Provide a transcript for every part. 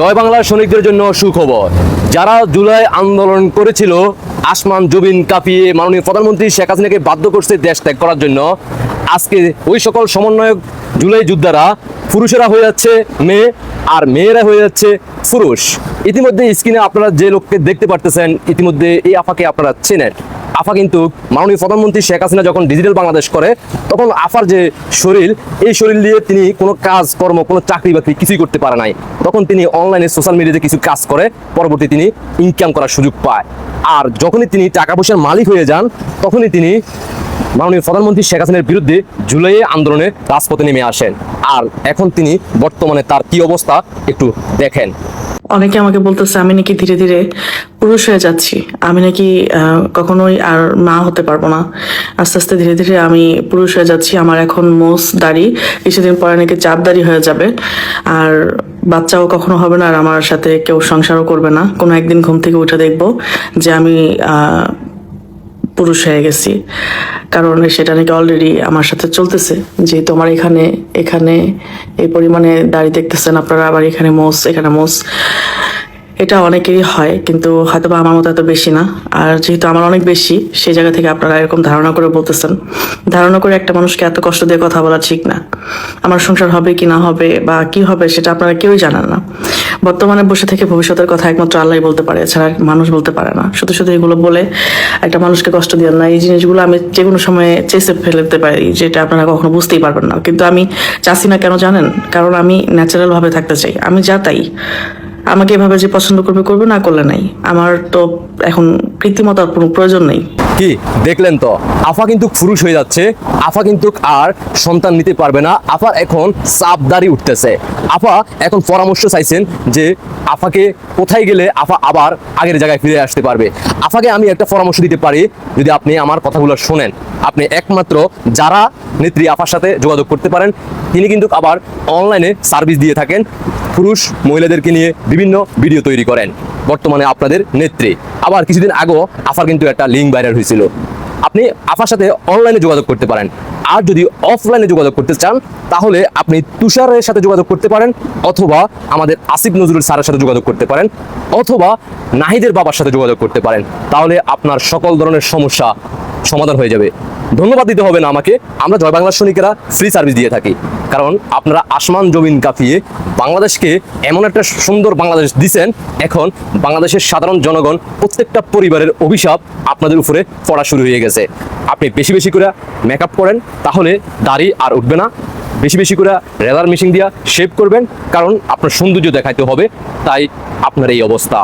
জয় বাংলার সৈনিকদের জন্য সুখবর। যারা জুলাই আন্দোলন করেছিল, আসমান জুবিন কাঁপিয়ে মাননীয় প্রধানমন্ত্রী শেখ হাসিনাকে বাধ্য করছে দেশ ত্যাগ করার জন্য। আজকে ওই সকল সমন্বয়ক জুলাই যোদ্ধারা পুরুষেরা হয়ে যাচ্ছে, মেয়ে আর মেয়েরা হয়ে যাচ্ছে পুরুষ। ইতিমধ্যে স্ক্রিনে আপনারা যে লোককে দেখতে পারতেছেন, ইতিমধ্যে এই আফাকে আপনারা চেনেন। আফা কিন্তু মাননীয় প্রধানমন্ত্রী শেখ হাসিনা যখন ডিজিটাল বাংলাদেশ করে, তখন আফার যে শরীর, এই শরীর দিয়ে তিনি কোনো কাজ কর্ম কোনো চাকরি বাকরি কিছুই করতে পারে নাই। তখন তিনি অনলাইনে সোশ্যাল মিডিয়াতে কিছু কাজ করে, পরবর্তী তিনি ইনকাম করার সুযোগ পায়। আর যখনই তিনি টাকা পয়সার মালিক হয়ে যান, তখনই তিনি মাননীয় প্রধানমন্ত্রী শেখ হাসিনার বিরুদ্ধে জুলাইয়ে আন্দোলনে রাজপথে নেমে আসেন। আর এখন তিনি বর্তমানে তার কি অবস্থা একটু দেখেন। অনেকে আমাকে বলতেছে, আমি নাকি ধীরে ধীরে পুরুষ হয়ে যাচ্ছি। আমি নাকি কখনোই আর মা হতে পারব না। আস্তে আস্তে ধীরে ধীরে আমি পুরুষ হয়ে যাচ্ছি। আমার এখন মোস দাড়ি, কিছুদিন পরে নাকি চাপ দাড়ি হয়ে যাবে। আর বাচ্চাও কখনো হবে না আর আমার সাথে কেউ সংসারও করবে না। কোনো একদিন ঘুম থেকে উঠে দেখব যে আমি পুরুষ হয়ে গেছি। কারণ সেটা নাকি অলরেডি আমার সাথে চলতেছে। যে তোমার এখানে এখানে এই পরিমাণে দাড়ি দেখতেছেন আপনারা আবার এখানে মোস এখানে মোস। এটা অনেকেরই হয়, কিন্তু হয়তো বা আমার মতো এত বেশি না। আর যেহেতু আমার অনেক বেশি, সেই জায়গা থেকে আপনারা এরকম ধারণা করে বলতেছেন। ধারণা করে একটা মানুষকে এত কষ্ট দিয়ে কথা বলা ঠিক না। আমার সংসার হবে কি না হবে বা কি হবে সেটা আপনারা কেউই জানেন না। বর্তমানে বসে থেকে ভবিষ্যতের কথা একমাত্র আল্লাহ বলতে পারে, এছাড়া মানুষ বলতে পারে না। শুধু শুধু এগুলো বলে একটা মানুষকে কষ্ট দিয়ে না। এই জিনিসগুলো আমি যে কোনো সময় চেসে ফেলতে পারি, যেটা আপনারা কখনো বুঝতেই পারবেন না। কিন্তু আমি চাচ্ছি না কেন জানেন? কারণ আমি ন্যাচারাল ভাবে থাকতে চাই। আমি যা তাই আমাকে এভাবে যে পছন্দ করবে করবে না, করলে নাই। আমার তো এখন কৃত্রিমতার কোনো প্রয়োজন নেই। কি? দেখলেন তো? আফা কিন্তু পুরুষ হয়ে যাচ্ছে। আফা কিন্তু আর সন্তান নিতে পারবে না। আফা এখন চাপদারি উঠতেছে। আফা এখন পরামর্শ চাইছেন যে আফাকে কোথায় গেলে আফা আবার আগের জায়গায় ফিরে আসতে পারবে। আফাকে আমি একটা পরামর্শ দিতে পারি, যদি আপনি আমার কথাগুলো শোনেন। আপনি একমাত্র যারা নেত্রী আফার সাথে যোগাযোগ করতে পারেন, তিনি কিন্তু আবার অনলাইনে সার্ভিস দিয়ে থাকেন। পুরুষ মহিলাদেরকে নিয়ে বিভিন্ন ভিডিও তৈরি করেন। বর্তমানে আপনাদের নেত্রী। আবার কিছুদিন আগেও আফার কিন্তু একটা লিঙ্ক ভাইরাল হয়েছিল। আপনি আফার সাথে অনলাইনে যোগাযোগ করতে পারেন। আর যদি অফলাইনে যোগাযোগ করতে চান, তাহলে আপনি তুষারের সাথে যোগাযোগ করতে পারেন, অথবা আমাদের আসিফ নজরুল স্যারের সাথে যোগাযোগ করতে পারেন, অথবা নাহিদের বাবার সাথে যোগাযোগ করতে পারেন। তাহলে আপনার সকল ধরনের সমস্যা সমাধান হয়ে যাবে। ধন্যবাদ দিতে হবে না আমাকে। আমরা জয় বাংলার সৈনিকেরা ফ্রি সার্ভিস দিয়ে থাকি। কারণ আপনারা আসমান জমিন কাঁপিয়ে বাংলাদেশকে এমন একটা সুন্দর বাংলাদেশ দিছেন, এখন বাংলাদেশের সাধারণ জনগণ প্রত্যেকটা পরিবারের অভিশাপ আপনাদের উপরে পড়া শুরু হয়ে গেছে। আপনি বেশি বেশি করে মেকআপ করেন, তাহলে দাড়ি আর উঠবে না। বেশি বেশি করে রেলার মেশিন দিয়া শেভ করবেন, কারণ আপনার সৌন্দর্য দেখাইতে হবে, তাই আপনার এই অবস্থা।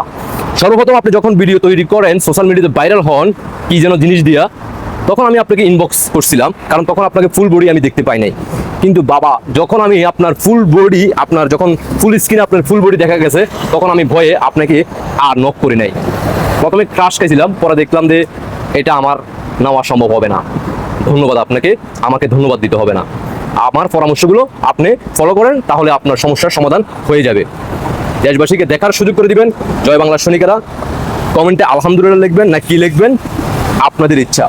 সর্বপ্রথম আপনি যখন ভিডিও তৈরি করেন সোশ্যাল মিডিয়াতে ভাইরাল হন, কি যেন জিনিস দিয়া, তখন আমি আপনাকে ইনবক্স করছিলাম, কারণ তখন আপনাকে ফুল বডি আমি দেখতে পাই নাই। কিন্তু বাবা, যখন আমি আপনার ফুল বডি আপনার যখন ফুল স্ক্রিনে আপনার ফুল বডি দেখা গেছে, তখন আমি ভয়ে আপনাকে আর নক করি নাই। প্রথমে ক্রাশ খাইছিলাম, পরে দেখলাম যে এটা আমার নেওয়া সম্ভব হবে না। ধন্যবাদ আপনাকে, আমাকে ধন্যবাদ দিতে হবে না। আমার পরামর্শগুলো আপনি ফলো করেন, তাহলে আপনার সমস্যার সমাধান হয়ে যাবে। দেশবাসীকে দেখার সুযোগ করে দিবেন। জয় বাংলার সৈনিকেরা, কমেন্টে আলহামদুলিল্লাহ লিখবেন না কি লিখবেন, আপনাদের ইচ্ছা।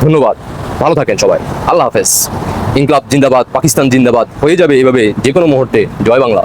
ধন্যবাদ। ভালো থাকেন সবাই। আল্লাহ হাফেজ। ইনকলাব জিন্দাবাদ, পাকিস্তান জিন্দাবাদ। হয়ে যাবে এভাবে যে কোনো মুহূর্তে। জয় বাংলা।